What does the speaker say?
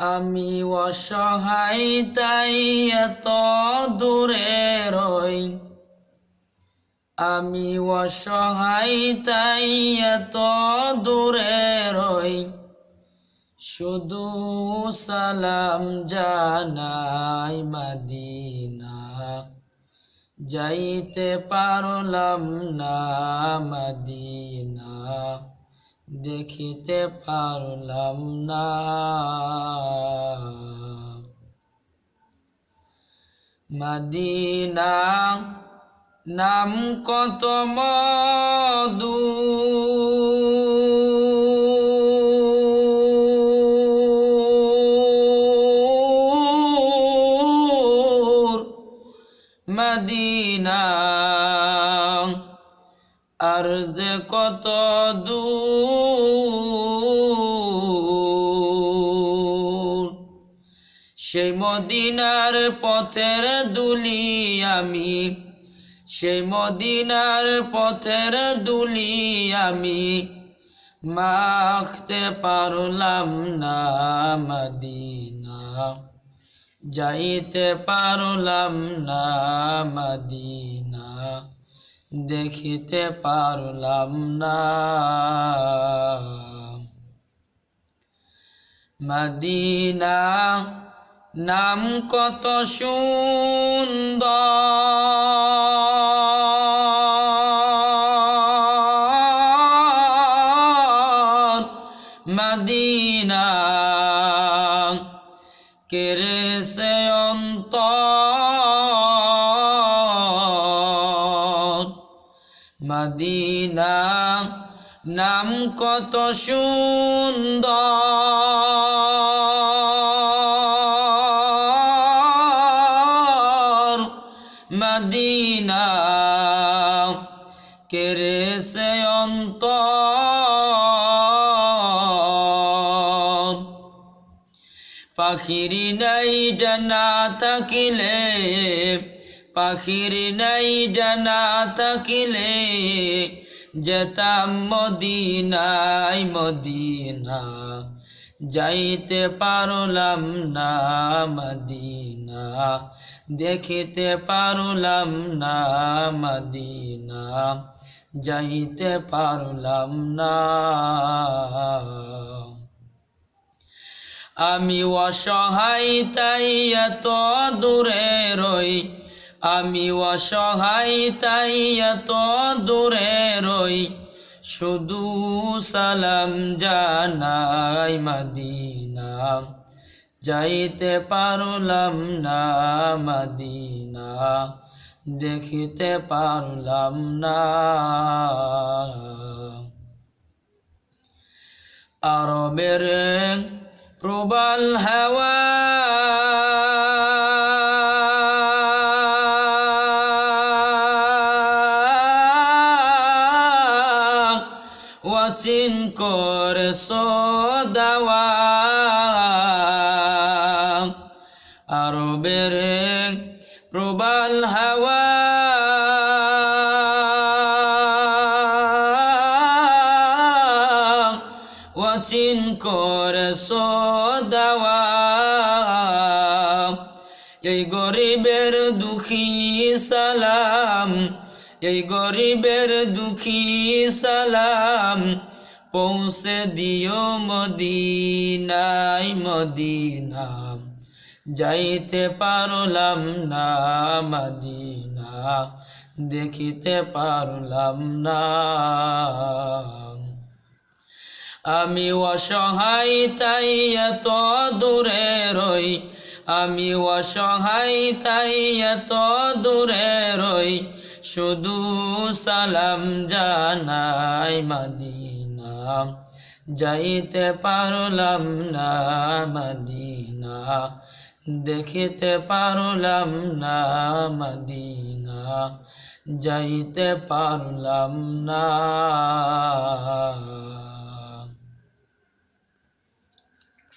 আমি অসহায়, তাই এত দূরে রই। আমি অসহায়, তাই এত দূরে রই। শুধু সালাম জানাই মদিনা। যাইতে পারলাম না মদিনা। দেখিতে পারলাম না। মদিনা নাম কত মধু। মদিনা আর যে কত দূর? সেই মদিনার পথের দুলি আমি, সেই মদিনার পথের দুলি আমি। মাখতে পারলাম না মদিনা, যাইতে পারলাম না মদিনা। দেখিতে পারলাম না। মদিনা নাম কত সুন্দর। মদিনা কেরে সে অন্তর মদিনা নাম কত সুন্দর। মদিনা কেরে সে অন্তর। পাখির নাই ডানা থাকিলে পাখির নাই ডানা থাকিলে যেতাম মদিনাই মদিনা, যাইতে পারলাম না মদিনা, দেখিতে পারলাম না মদিনা, যাইতে পারলাম না। আমি অসহায় তাই এত দূরে রই আমি অসহায়, তাই এত দূরে রই। শুধু সালাম জানাই মাদিনা। যাইতে পারলাম না মাদিনা, দেখিতে পারলাম না। আরবের প্রবল হাওয়া ওয়াচিন করে সদাওয়া। আরবের প্রবল হাওয়া। ওয়াচিন করে সদাওয়া। এই গরিবের দুঃখী সালাম এই গরিবের দুঃখী সালাম পৌঁছে দিও মদিনাই মদিনা যাইতে পারলাম না মদিনা, দেখিতে পারলাম না। আমি অসহায় তাই এত দূরে রই, আমি অসহায় তাই এত দূরে রই শুধু সালাম জানাই মাদিনা। যাইতে পারলাম না মাদিনা। দেখিতে পারলাম না মাদিনা। যাইতে পারলাম না।